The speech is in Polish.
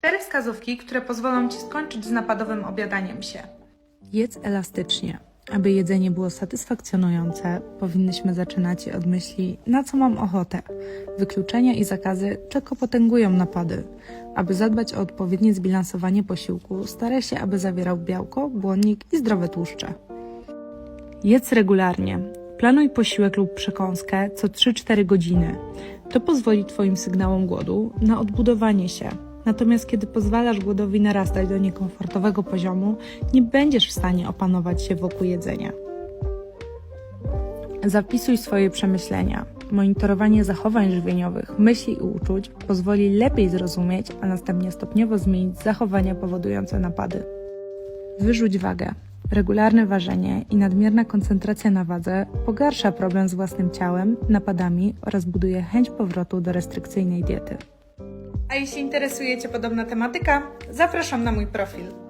Cztery wskazówki, które pozwolą Ci skończyć z napadowym obiadaniem się. Jedz elastycznie. Aby jedzenie było satysfakcjonujące, powinnyśmy zaczynać od myśli, na co mam ochotę. Wykluczenia i zakazy tylko potęgują napady. Aby zadbać o odpowiednie zbilansowanie posiłku, staraj się, aby zawierał białko, błonnik i zdrowe tłuszcze. Jedz regularnie. Planuj posiłek lub przekąskę co 3-4 godziny. To pozwoli Twoim sygnałom głodu na odbudowanie się. Natomiast kiedy pozwalasz głodowi narastać do niekomfortowego poziomu, nie będziesz w stanie opanować się wokół jedzenia. Zapisuj swoje przemyślenia. Monitorowanie zachowań żywieniowych, myśli i uczuć pozwoli lepiej zrozumieć, a następnie stopniowo zmienić zachowania powodujące napady. Wyrzuć wagę. Regularne ważenie i nadmierna koncentracja na wadze pogarsza problem z własnym ciałem, napadami oraz buduje chęć powrotu do restrykcyjnej diety. A jeśli interesuje Cię podobna tematyka, zapraszam na mój profil.